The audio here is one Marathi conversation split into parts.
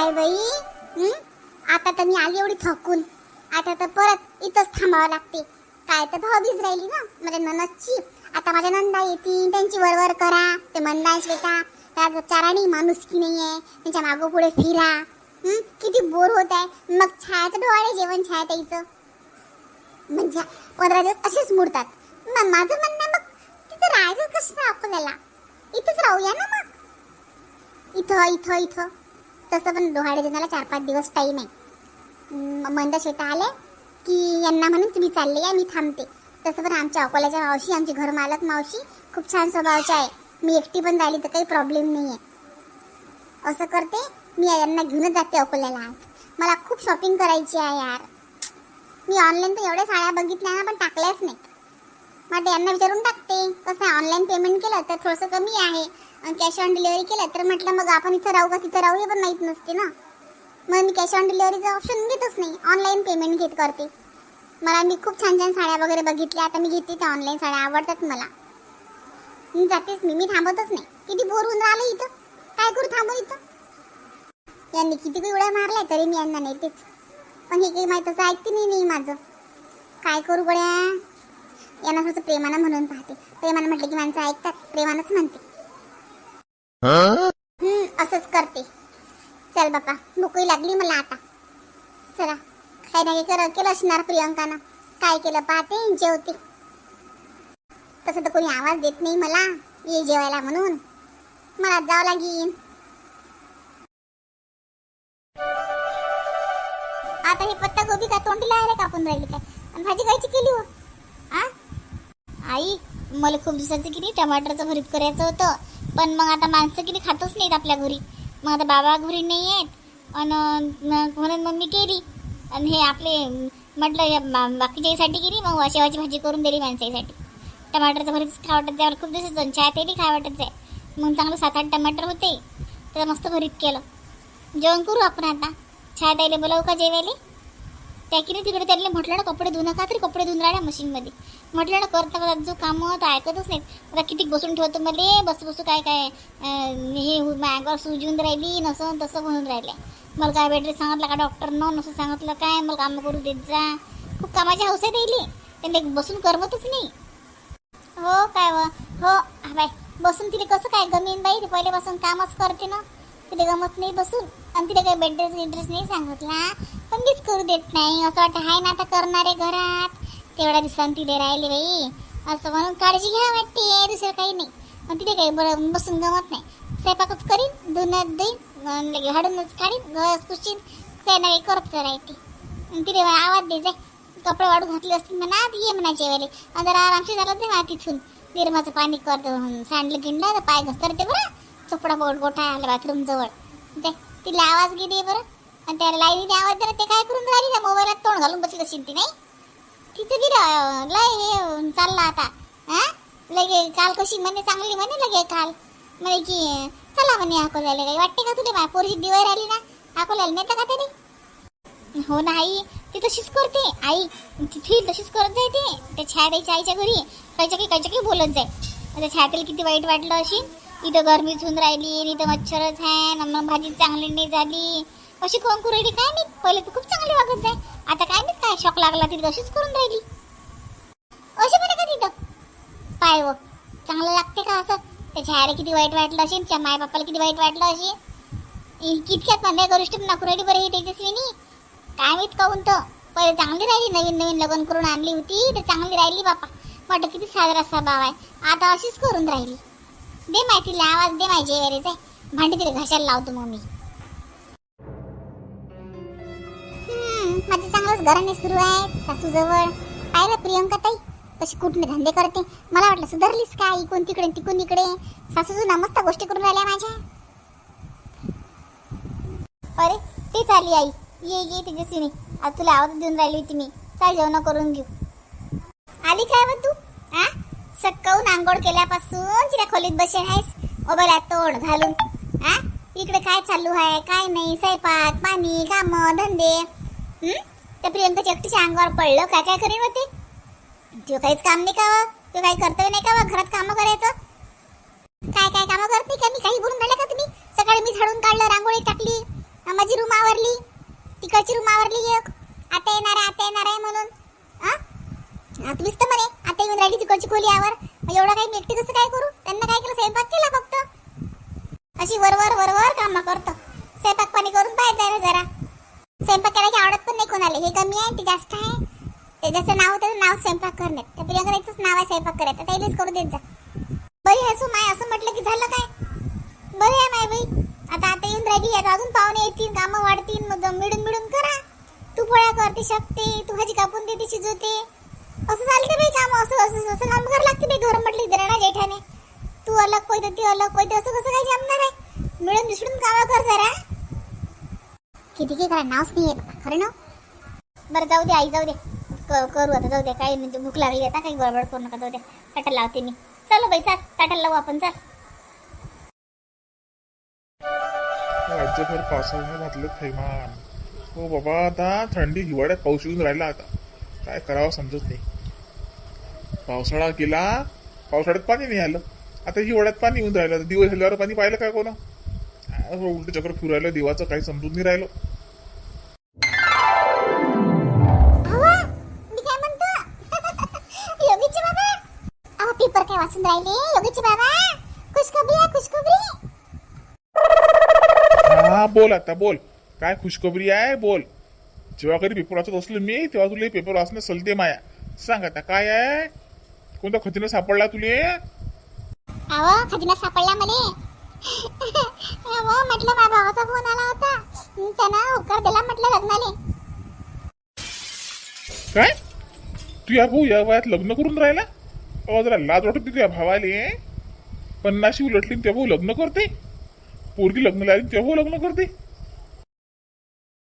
काय बाई. हं? आता तर मी आली एवढी थकून. आता तर परत इथंच थांबावं लागते. काय तर भाऊबीज राहिली ना माझ्या ननदची. आता माझ्या नंदा येतील त्यांची वरवर करा. ते म्हणणार श्वेता त्या चाराणी माणुसकी नाही आहे त्यांच्या मागोपुढे फिरा. हं? किती बोर होत आहे. मग छायाचं डोळे जेवण छाया त्याचं म्हणजे पंधरा दिवस असेच मुडतात. मग माझं म्हणणं आहे, मग तिथं राहायचं कसं आपल्याला? इथंच राहूया ना मग. इथं इथं इथं. तसं पण डोहाळे जणाला चार पाच दिवस टाईम आहे. मंद शेता आले की यांना म्हणून तुम्ही चालले या मी थांबते. तसं पण आमच्या अकोल्याच्या मावशी आमची घर मालक मावशी खूप छान स्वभावच्या आहे. मी एकटी पण राहिली तर काही प्रॉब्लेम नाही आहे असं करते मी यांना घेऊनच जाते अकोल्याला आज. मला खूप शॉपिंग करायची आहे यार. मी ऑनलाईन तर एवढ्या साड्या बघितल्या ना पण टाकल्याच नाहीत. मग यांना विचारून टाकते. कसं आहे ऑनलाईन पेमेंट केलं तर थोडंसं कमी आहे. आणि कॅश ऑन डिलिव्हरी केलं तर म्हटलं मग आपण इथं राहू का? तिथं राहू हे पण माहीत नसते ना. मग मी कॅश ऑन डिलिव्हरीचा ऑप्शन घेतच नाही. ऑनलाईन पेमेंट घेत करते. मला मी खूप छान छान साड्या वगैरे बघितल्या. आता मी घेते त्या ऑनलाईन साड्या. आवडतात मला. मी जातेच मी मी थांबतच नाही. किती बोर होऊन राहिलं इथं. काय करू थांबू इथं? यांनी किती उड्या मारल्या तरी मी यांना नेतेच. पण हे काही माहीतच ऐकते नाही नाही माझं. काय करू गड्या? यांना थोडंसं प्रेमानं म्हणून पाहते. प्रेमानं म्हटलं की माणसं ऐकतात प्रेमानंच म्हणते. हम्म असंच करते. चल बापा भूकही लागली मला आता. चला काही नाही कर केलं असणार प्रियंकानं. काय केलं पाहते जेवते. तसं तर कोणी आवाज देत नाही मला ये जेवायला म्हणून. मला जावं लागेल. आता हे पत्ता गोबी का तोंडी लावायला कापून राहिली काय? आणि भाजी कायची केली हो? आ? आई मला खूप दिवसाचं किती टमाटरचं भरीत करायचं होतं. पण मग आता माणसं किती खातच नाहीत आपल्या घरी. मग आता बाबा घरी नाही आहेत. आणि म्हणून मग मी केली. आणि हे आपले म्हटलं या बा- बाकीच्यासाठी केली मग शेवाची भाजी करून दिली माणसाईसाठी टमाटरचं भरीत खा वाटत जायला खूप दिवसाचं चहा तेली खा वाटत जाय मग चांगलं सात आठ टमाटर होते. तर मस्त भरीत केलं. जेवण करू आपण आता. छाया द्यायला बोलावू का जेवायला? त्या की नाही तिकडे त्याला म्हटलं ना कपडे धुणं का तरी कपडे धुवून राहिल्या मशीनमध्ये. म्हटलं ना करता करत जो कामं तर ऐकतच नाहीत आता किती बसून ठेवतो मला बसू बसू काय काय हे हु- माझ्या सूज येऊन राहिली नसं तसं म्हणून राहिले. मला काय बेटर सांगितलं का डॉक्टरनं नसं सांगितलं काय? मला कामं करू देत जा. खूप कामाची हौस आहे राहिली त्यांना बसून करमतच नाही. हो काय व? हो बाय बसून तिथे कसं काय गमीन बाई? ती पहिल्यापासून कामच करते ना. तिथे गमत नाही बसून. आणि तिथे काही बेड इंटरेस्ट नाही सांगितला पण मीच करू देत नाही. असं वाटतं आहे ना आता करणारे घरात. तेवढ्या दिवसांनी तिथे राहिले बाई. असं म्हणून काळजी घ्या वाटते दुसरं काही नाही. पण तिथे काही बरं बसून गमत नाही. स्वयंपाकच करीन धुणं देईन हाडूनच काढीन गस पुशीन काही ना काही करत राहते आणि तिथे आवाज दे जाय कपडे वाढू घातले असतील म्हणा ती ये म्हणा जेवायला. आणि जरा आरामशी झालं ते मला तिथून. निर्माचं पाणी करतो सांडलं गिंडलं तर पाय घसरते बरं. चोपडा बोट गोठा आला बाथरूम जवळ. ते तिला आवाज गेली बरं. आणि त्याला लाईनीने आवाज जरा ते काय करून राहिली? ना मोबाईलात तोंड घालून बसली असेल ती नाही? तिचं बी लय हे चालला आता. हा लगे काल कशी म्हणे चांगली म्हणे लगे काल. म्हणे की चला म्हणे अकोल्याला काही. वाटते का तुला माझ्या पोरीची दिवाळी राहिली ना? अकोल्याला नेता का तरी हो ना आई ती तशीच करते. आई ती तशीच करत जाय ते त्या छायाच्या आईच्या घरी कायच्या काही कायच्या काही बोलत जाय. आता छायातील किती वाईट वाटलं अशी. इथं गरमी होऊन राहिली इथं मच्छरच आहे मग भाजी चांगली नाही झाली. अशी कोण कुरडी राहिली काय नाही. पहिले तू खूप चांगली वागत जाय. आता काय नाही काय शॉक लागला तिथे तशीच करून राहिली. अशी म्हणे का तिथं पाय व चांगलं लागते का असं? त्याच्या आईला किती वाईट वाटलं असेल त्या माय बापाला किती वाईट वाटलं असेल. कितक्यात माझ्या गरिष्ठ नाकू राहिली बरं ही तेजस्विनी. काय माहीत काहून तर. पहिले चांगली राहिली नवीन नवीन लग्न करून आणली होती तर चांगली राहिली बापा. म्हटलं किती साजरा स्वभाव आहे. आता अशीच करून राहिली. दे माहितीला आवाज दे माझ्या जेवारीच भांडी तिला घशाला लावतो मग मी. माझं चांगलंच घराने सुरू आहे सासूजवळ. पाहिलं प्रियंका ताई कशी कुठले धंदे करते. मला वाटलं सुधारलीस काय इकून तिकडे तिकून इकडे सासूजू ना मस्त गोष्टी करून राहिल्या माझ्या. अरे तेच आली आई. ये ये तेजस्वीने आज तुला आवाज देऊन राहिली होती मी. चाल जेवण करून घेऊ. आली काय व तू? आ? सकाळून आंघोळ केल्यापासून तिला खोलीत बसेन आहेस? मोबाईल तोड घालून. आ? इकडे काय चालू आहे काय नाही? स्वयंपाक पाणी कामं धंदे. त्या प्रियंका एकटीच्या अंगावर पडलं काय काय करीन होते? तुझं काहीच काम नाही का तो काही कर्तव्य नाही का घरात कामं करायचं. काय काय कामं करत नाही का? मी काही बोलून राहिल्या का तुम्ही? सकाळी मी झाडून काढलं रांगोळी टाकली माझी रूम आवरली तिकडची रूम आवरली एक. आता येणार आहे आता येणार आहे म्हणून. हा? तुम्हीच तर म्हणे आता येऊन राहिली तिकडची खोली आवर. मग एवढं काही मी एकटी कसं काय करू त्यांना काय केलं स्वयंपाक केला फक्त अशी वरवर वरवर कामं करतो स्वयंपाक पाणी करून पाहिजे ना जरा स्वयंपाक करायची आवडत पण नाही कोणाला हे कमी आहे ते जास्त आहे ते ज्याचं नाव त्याचं नाव स्वयंपाक करण्यात त्या प्रियंकाचं नाव आहे स्वयंपाक करायचा त्यालाच करू देत जा. बरी हसू माय असं म्हटलं की झालं काय? बरी आहे माय बाई. आता आता येऊन राहिली आता अजून पाहुणे येतील कामं वाढतील. मग मिळून मिळून करा. तू पोळ्या करते शकते तू भाजी कापून देते शिजवते. असं चालते बाई काम असं असं असं काम करावं लागते बाई. घर म्हटलं ना जेठाने. तू अलग पोयते ती अलग पोयते असं कसं काय जमणार आहे? मिळून मिसळून कामं कर जरा. किती काय करा नावच नाही आहे खरं ना बरं जाऊ दे आई जाऊ दे. करू आता जाऊ दे काही म्हणजे भूक लागली आता काही गडबड करू नका जाऊ द्या ताटाला लावते मी. चलो हो बाई चाल. ताटाला लावू आपण चाल. राज्यभर पावसाळ्याने घातलं थैमान. हो बाबा आता थंडी हिवाळ्यात पाऊस येऊन राहिला आता. काय करावं समजत नाही. पावसाळा गेला पावसाळ्यात पाणी नाही आलं. आता हिवाळ्यात पाणी येऊन राहिलं. दिवस झाल्यावर पाणी पाहिलं काय कोण? उलट चक्र फिरायला देवाचं काही समजून नाही राहिलं. राहिले योगीचे बाबा खुशखबरी आहे खुशखबरी हा बोल आता बोल. काय खुशखबरी आहे? बोल. जेव्हा कधी पेपर वाचत असलो मी तेव्हा तुला पेपर वाचणं सलते माया. सांग आता काय आहे? कोणता खजिना सापडला तुले? अहो खजिना सापडला मले अहो म्हटलं माझ्या भावाचा फोन आला होता. त्यानं होकार दिला म्हटलं लग्नाले. काय? तू या भाऊ या वयात लग्न करून राहिला? अहो जरा लाज वाटत तुझ्या भावाले. पन्नाशी उलटली तेव्हा भाऊ लग्न करते. पोरगी लग्न लागली तेव्हा भाऊ लग्न करते.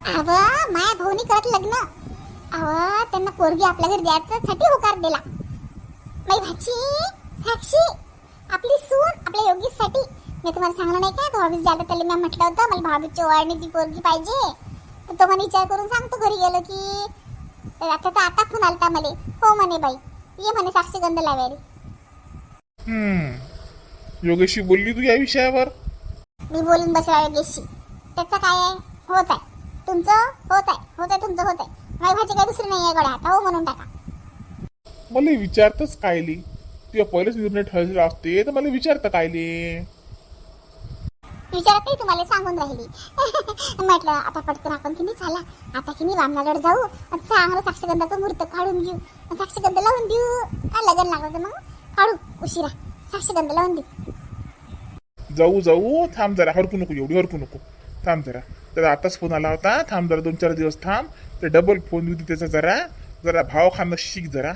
अहो माया भाऊनी करत लग्न. अहो त्यांना पोरगी आपल्या घरी द्यायचं साठी होकार दिला. माई भाची साक्षी आपली सून आपल्या योगीसाठी मी तुम्हाला सांगलं नाही का भावीस झालं त्याला मी म्हटलं होतं मला भाभीची ओवाळणी ती पोरगी पाहिजे. तर तो मला विचार करून सांगतो घरी गेलो की आता तर आता फोन आलता मला. हो म्हणे बाई. ये म्हणे साक्षी गंध लावायला हम्म. योगेशी बोलली तू या विषयावर? मी बोलून बसला योगेशशी त्याचं काय आहे? होत आहे. तुमचं होत आहे. होत आहे तुमचं होत आहे. माझी भाजी काही दुसरी नाही आहे गड्या. आता हो म्हणून टाका. मला विचारतच कायली? तुझ्या पहिलेच निर्णय ठरलेला असते तर मला विचारतं कायले. विचारत नाही तुम्हाला सांगून राहिली. म्हटलं आता पटकन आपण की नाही चला. आता की नाही वामनागड जाऊ. आणि चांगलं साक्षगंधाचं मुहूर्त काढून घेऊ. साक्षगंध लावून देऊ. काय लगन लागलं तर मग काढू. उशिरा. साक्षगंध लावून देऊ. जाऊ जाऊ. थांब जरा. हरकू नको एवढी हरकू नको. थांब जरा. तर आताच फोन आला होता. थांब जरा दोन चार दिवस थांब. ते डबल फोन देऊ त्याचा जरा. जरा भाव खाणं शिक जरा.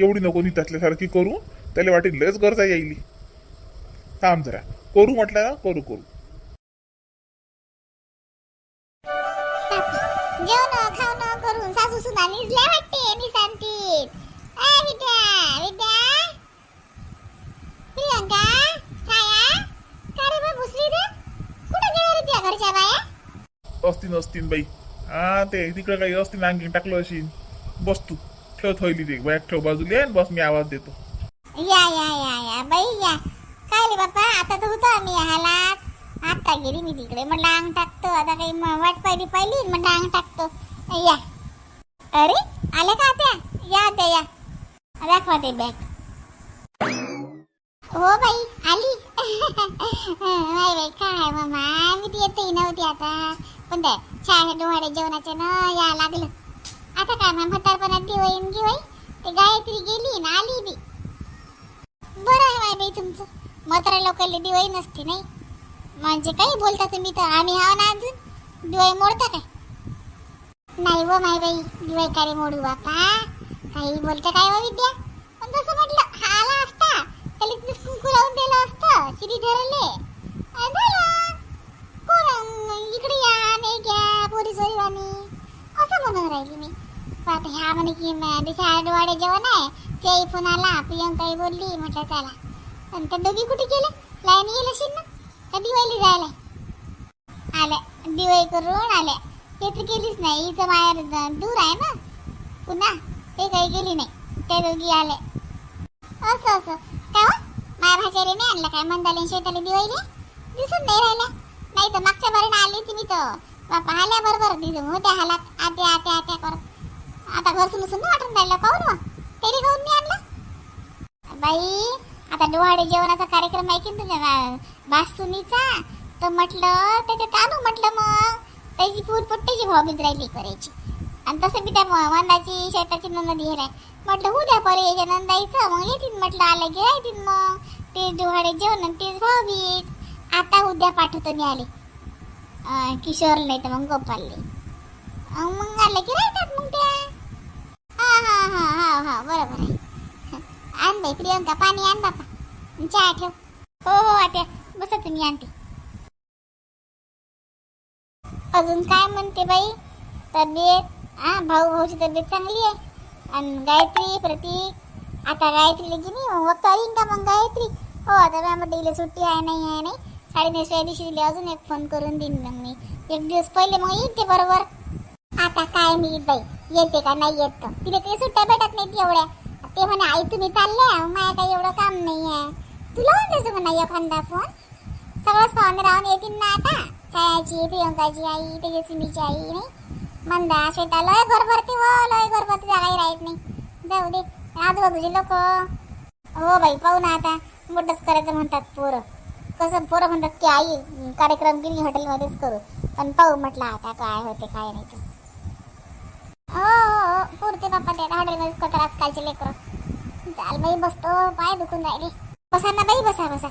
एवढी नको नी त्यातल्यासारखी करू. त्याला वाटेल लस गरजा येईल थांब जरा. करू म्हटलं करू करू. करून सासू सुना निजल्या वाटते निशांती ए विद्या विद्या. प्रियंका छाया काय रे बा भुसरी रे कुठं गेल्या रे त्या घरच्या बाया? असतीन असतीन बाई. हा ते तिकडे काही असतीन अंगी टाकलं अशी बस तू. ठेव थैली ते बॅग ठेव बाजूला आणि बस मी आवाज देतो. या या या या. बाई या. काय रे बाप्पा आता तर होतो आम्ही हालात. आता गेली मी तिकडे. म्हटलं अंग टाकतो. आता काही म- वाट पाहिली पाहिली म्हटलं अंग टाकतो. या. अरे आले का त्या या त्या या. दाखवा ते बॅग. हो बाई आली. माय बाई काय मामा? मी ती येते नव्हती आता. पण त्या चहा डोहाडे जेवणाचे न या लागलं. आता काय मॅम म्हातारपणात दिवाळी गिवाई ते गायत्री गेली ना आली बी. बरं आहे माय बाई तुमचं. म्हातारा लोकांना दिवाई नसते नाही? म्हणजे काही बोलता तुम्ही तर? आम्ही हा ना अजून? दिवाळी मोडता काय? नाही व माय बाई. दिवाळी मोडू बापा. काही बोलतं काय व विद्या? पण तसं म्हटलं हा आला असता. त्याला तुम्ही कुंकू लावून दिलं असतं. श्री धरले. कोण इकडे या नाही घ्या पोरी आणि असं म्हणून राहिली मी. पण आता ह्या म्हणे की दिशा जेवण आहे. ते फोन आला प्रियंकाही बोलली म्हटलं चला. पण त्या दोघी कुठे गेले लाईन गेलं असेल ना का दिवाळी जायला? आल्या दिवाळी करून आल्या. ते तर गेलीच नाही हिचं माहेर दूर आहे ना. पुन्हा ते काही गेली नाही त्या दोघी आले. असं असं. काय हो? माया नाही आणलं काय? मंदाले शेताला दिवाळीला? दिसून नाही राहिल्या नाही तर मागच्या बारीनं आली होती मी तर. बापा आल्या बरोबर दिसून. होत्या हालात. आत्या आत्या आत्या करत. आता घर सुन सुन वाटून राहिलं. पाहून मग तेरी खाऊन मी आणलं? बाई आता डोहाडे जेवणाचा कार्यक्रम आहे की तुझ्या बासुनीचा तर म्हटलं त्याच्यात आणू म्हटलं मग. त्याची पुरपट्टीची हॉबीज राहिली करायची. आणि तसं बी त्या म- वंदाची शेताची नंद हे आहे म्हटलं उद्या परे याच्या नंदाईचं. मग येतील म्हटलं आलं की राहतील मग. ते डोहाडे जेवण आणि तेच हॉबीज आता उद्या पाठवतो मी आले. किशोर नाही तर मग गोपालले. मग आले की राहतात मग त्या. हा हा हा हा हा बरोबर आहे. आण बाई प्रियंका पाणी आण बापा. चहा ठेव. हो हो आत्या बसा तुम्ही आणते अजून काय म्हणते बाई? तब्येत? हा भाऊ भाऊची तब्येत चांगली आहे? आणि गायत्री प्रतीक? आता गायत्रीला गेली मग करीन का मग गायत्री? हो आता मॅम डेली सुट्टी आहे नाही आहे नाही. साडे नेसव्या दिवशी दिली अजून एक फोन करून देईन मग मी. एक दिवस पहिले मग येईन ते बरोबर. आता काय मी बाई येते का नाही येत तर? तिला काही सुट्ट्या भेटत नाहीत एवढ्या. ते म्हणे आई तुम्ही चालल्या माझ्या काही एवढं काम नाही आहे. तुला म्हणते म्हणा एखादा फोन सगळंच पाहुणे राहून येतील ना आता. छायाची प्रियंकाची आई तेजस्विनीची आई नाही मंदा श्वेता लय घर भरते व लय घर भरते जागाही राहत नाही जाऊ दे आजूबाजूचे लोक हो बाई पाहू ना आता मोठंच करायचं म्हणतात पोरं कसं पोरं म्हणतात की आई कार्यक्रम की हॉटेलमध्येच करू पण पाहू म्हटलं आता काय होते काय नाही ते हो हो हो पुरते बाप्पा ते हॉटेलमध्येच करतात आजकालचे लेकरं चाल बाई बसतो पाय दुखून राहिले बसा ना बाई बसा बसा